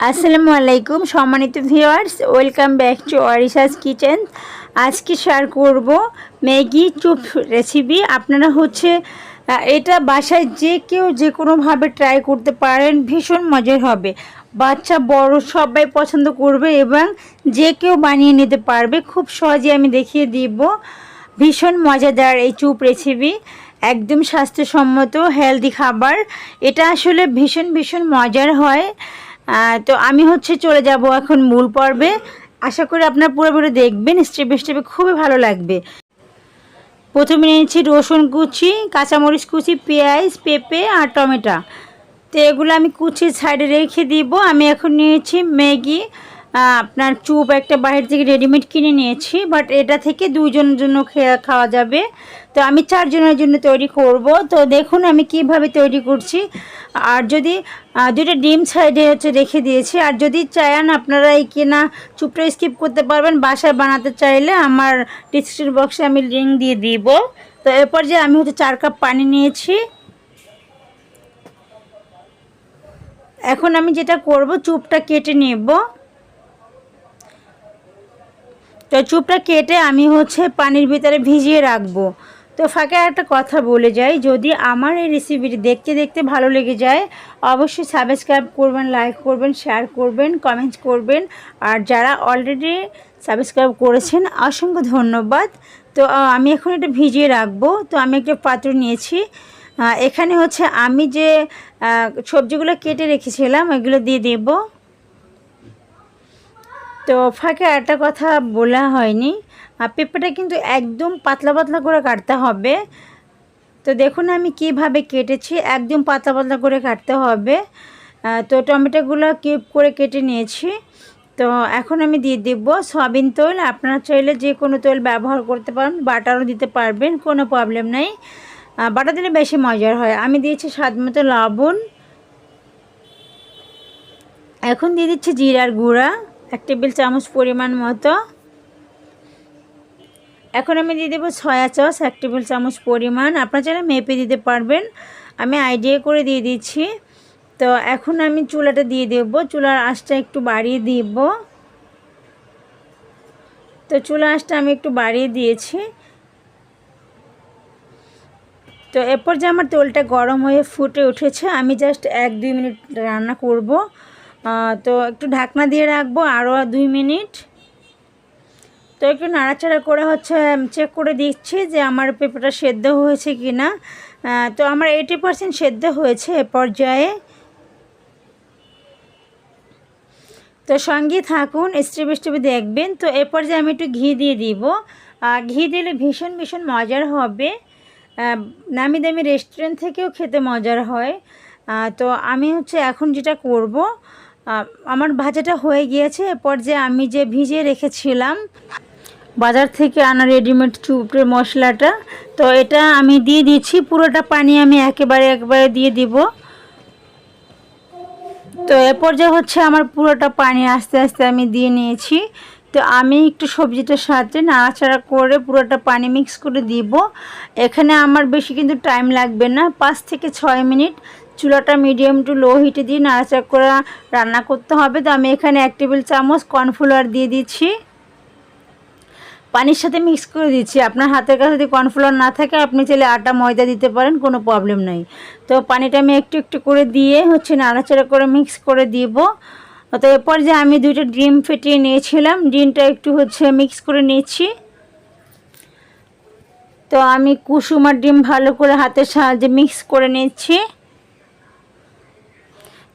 আসসালামু আলাইকুম, সম্মানিত viewers welcome back to Arisha's kitchen আজকে শেয়ার করব ম্যাগি চুপ রেসিপি আপনারা হচ্ছে এটা বাসায় যে কেউ যে কোনোভাবে ট্রাই করতে পারেন, ভীষণ মজার হবে। বাচ্চা, বড়, সবাই পছন্দ করবে এবং যে কেউ বানিয়ে নিতে পারবে, খুব সহজে আমি দেখিয়ে দিব। ভীষণ মজাদার এই চুপ রেসিপি একদম স্বাস্থ্যসম্মত হেলদি খাবার। এটা আসলে ভীষণ ভীষণ মজার হয়। তো আমি হচ্ছে চলে যাব এখন মূল পর্বে। আশা করি আপনার পুরোপুরি দেখবেন, স্টেপে স্টেপে খুবই ভালো লাগবে। প্রথমে নিয়েছি রসুন কুচি, কাঁচামরিচ কুচি, পেঁয়াজ, পেঁপে আর টমেটো। তো এগুলো আমি কুচি সাইডে রেখে দিব। আমি এখন নিয়েছি ম্যাগি আপনার চুপ একটা বাইরে থেকে রেডিমেড কিনে নিয়েছি বাট এটা থেকে দুজনের জন্য খাওয়া যাবে। তো আমি চারজনের জন্য তৈরি করব। তো দেখুন আমি কীভাবে তৈরি করছি। আর যদি দুটো ডিম সাইডে হচ্ছে রেখে দিয়েছি। আর যদি চান আপনারা এই কেনা চুপটা স্কিপ করতে পারবেন, বাসায় বানাতে চাইলে আমার ডিসক্রিপশন বক্সে আমি লিঙ্ক দিয়ে দিব। তো এরপর যে আমি হচ্ছে চার কাপ পানি নিয়েছি। এখন আমি যেটা করব, চুপটা কেটে নেব। তো চুপটা কেটে আমি হচ্ছে পানির ভিতরে ভিজিয়ে রাখব। তো ফাঁকে একটা কথা বলে যাই, যদি আমার এই রেসিপিটি দেখতে দেখতে ভালো লেগে যায়, অবশ্যই সাবস্ক্রাইব করবেন লাইক করবেন শেয়ার করবেন কমেন্টস করবেন। আর যারা অলরেডি সাবস্ক্রাইব করেছেন, অসংখ্য ধন্যবাদ। তো আমি এখন এটা ভিজিয়ে রাখব। তো আমি একটা পাত্র নিয়েছি। এখানে হচ্ছে আমি যে সবজিগুলো কেটে রেখেছিলাম এগুলো দিয়ে দেবো। তো ফাঁকে একটা কথা বলা হয়নি। আর পেঁপেটা কিন্তু একদম পাতলা পাতলা করে কাটতে হবে। তো দেখুন আমি কীভাবে কেটেছি একদম পাতলা পাতলা করে কাটতে হবে। তো টমেটোগুলো কিউব করে কেটে নিয়েছি। তো এখন আমি দিয়ে দেবো সয়াবিন তেল। আপনারা চাইলে যে কোনো তেল ব্যবহার করতে পারেন বাটারও দিতে পারবেন কোনো প্রবলেম নেই। আহ, বাটা দিলে বেশি মজার হয়। আমি দিয়েছি স্বাদ মতো লবণ। এখন দিয়ে দিচ্ছি জিরার গুঁড়া। এক টেবিল চামচ পরিমাণ মতো। এখন আমি দিয়ে দেবো সয়া সস, এক টেবিল চামচ পরিমাণ। আপনারা চাইলে মেপে দিতে পারবেন। আমি আইডিয়া করে দিয়ে দিচ্ছি। তো এখন আমি চুলাটা দিয়ে দেব। চুলার আঁচটা একটু বাড়িয়ে দিব। তো চুলা আঁচটা আমি একটু বাড়িয়ে দিয়েছি। তো এরপর যে আমার তেলটা গরম হয়ে ফুটে উঠেছে, আমি জাস্ট এক দুই মিনিট রান্না করব। তো একটু ঢাকনা দিয়ে রাখব আরও দুই মিনিট। তো একটু নাড়াচাড়া করে হচ্ছে চেক করে দিচ্ছি যে আমার পেঁপেটা সেদ্ধ হয়েছে কি না তো আমার এইটি পারসেন্ট সেদ্ধ হয়েছে এ পর্যায়ে। তো সঙ্গে থাকুন স্টেপ স্টেপে দেখবেন। তো এ পর্যায়ে আমি একটু ঘি দিয়ে দিব। ঘি দিলে ভীষণ ভীষণ মজার হবে। নামি দামি রেস্টুরেন্ট থেকেও খেতে মজার হয়। তো আমি হচ্ছে এখন যেটা করব আমার ভাজাটা হয়ে গিয়েছে। এরপর যে আমি যে ভিজিয়ে রেখেছিলাম, বাজার থেকে আনা রেডিমেড চুপড়ের মশলাটা, তো এটা আমি দিয়ে দিচ্ছি। পুরোটা পানি আমি একেবারে একবারে দিয়ে দিব। তো এরপর যে হচ্ছে আমার পুরোটা পানি আস্তে আস্তে আমি দিয়ে নিয়েছি। তো আমি একটু সবজিটার সাথে নাড়াচাড়া করে পুরোটা পানি মিক্স করে দিব। এখানে আমার বেশি কিন্তু টাইম লাগবে না। পাঁচ থেকে ছয় মিনিট চুলাটা মিডিয়াম টু লো হিটে দিয়ে নাড়াচাড়া করে রান্না করতে হবে। তো আমি এখানে এক টেবিল চামচ কর্নফ্লাওয়ার দিয়ে দিচ্ছি। পানির সাথে মিক্স করে দিচ্ছি। আপনার হাতের কাছে যদি কর্নফ্লাওয়ার না থাকে, আপনি চাইলে আটা, ময়দা দিতে পারেন, কোনো প্রবলেম নেই। তো পানিটা আমি একটু একটু করে দিয়ে হচ্ছে নাড়াচাড়া করে মিক্স করে দিব। তো এরপর যে আমি দুইটা ডিম ফেটিয়ে নিয়েছিলাম, ডিমটা একটু হচ্ছে মিক্স করে নিচ্ছি। তো আমি কুসুম আর ডিম ভালো করে হাতের সাহায্যে মিক্স করে নিচ্ছি।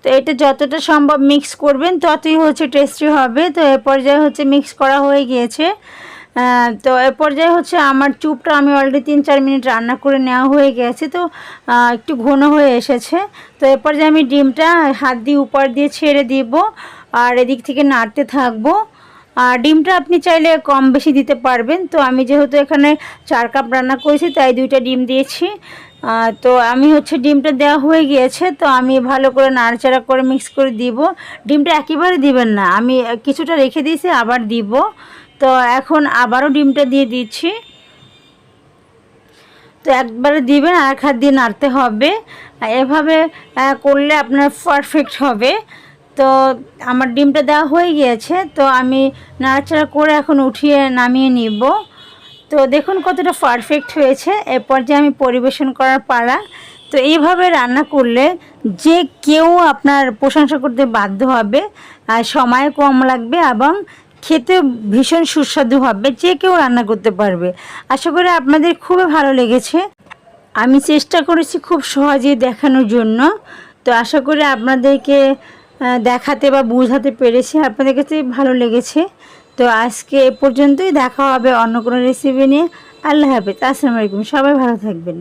তো এটা যতটা সম্ভব মিক্স করবেন, ততই হচ্ছে টেস্টি হবে। তো এ পর্যায়ে হচ্ছে মিক্স করা হয়ে গিয়েছে। তো এ পর্যায়ে হচ্ছে আমার চুপটা আমি অলরেডি তিন চার মিনিট রান্না করে নেওয়া হয়ে গেছে। তো একটু ঘন হয়ে এসেছে। তো এ পর্যায়ে আমি ডিমটা হাত দিয়ে উপর দিয়ে ছেড়ে দিব আর এদিক থেকে নাড়তে থাকব। আর ডিমটা আপনি চাইলে কম বেশি দিতে পারবেন। তো আমি যেহেতু এখানে চার কাপ রান্না করেছি, তাই দুইটা ডিম দিয়েছি। তো আমি হচ্ছে ডিমটা দেওয়া হয়ে গিয়েছে, তো আমি ভালো করে নাড়াচাড়া করে মিক্স করে দিব। ডিমটা একেবারে দিবেন না, আমি কিছুটা রেখে দিয়েছি, আবার দিব। তো এখন আবারও ডিমটা দিয়ে দিচ্ছি। তো একবারে দিবেন, আর এক হাত দিয়ে নাড়তে হবে। এভাবে করলে আপনার পারফেক্ট হবে। তো আমার ডিমটা দেওয়া হয়ে গিয়েছে, তো আমি নাড়াচাড়া করে এখন উঠিয়ে নামিয়ে নিব। তো দেখুন কতটা পারফেক্ট হয়েছে। এরপর যে আমি পরিবেশন করার পালা, তো এইভাবে রান্না করলে যে কেউ আপনার প্রশংসা করতে বাধ্য হবে, আর সময় কম লাগবে এবং খেতে ভীষণ সুস্বাদু হবে, যে কেউ রান্না করতে পারবে। আশা করি আপনাদের খুবই ভালো লেগেছে। আমি চেষ্টা করেছি খুব সহজেই দেখানোর জন্য। তো আশা করি আপনাদেরকে দেখাতে বা বোঝাতে পেরেছি। আপনাদের কাছে ভালো লেগেছে। তো আজকে এ পর্যন্তই, দেখা হবে অন্য কোনো রেসিপি নিয়ে। আল্লাহ হাফেজ, আসসালামু আলাইকুম, সবাই ভালো থাকবেন।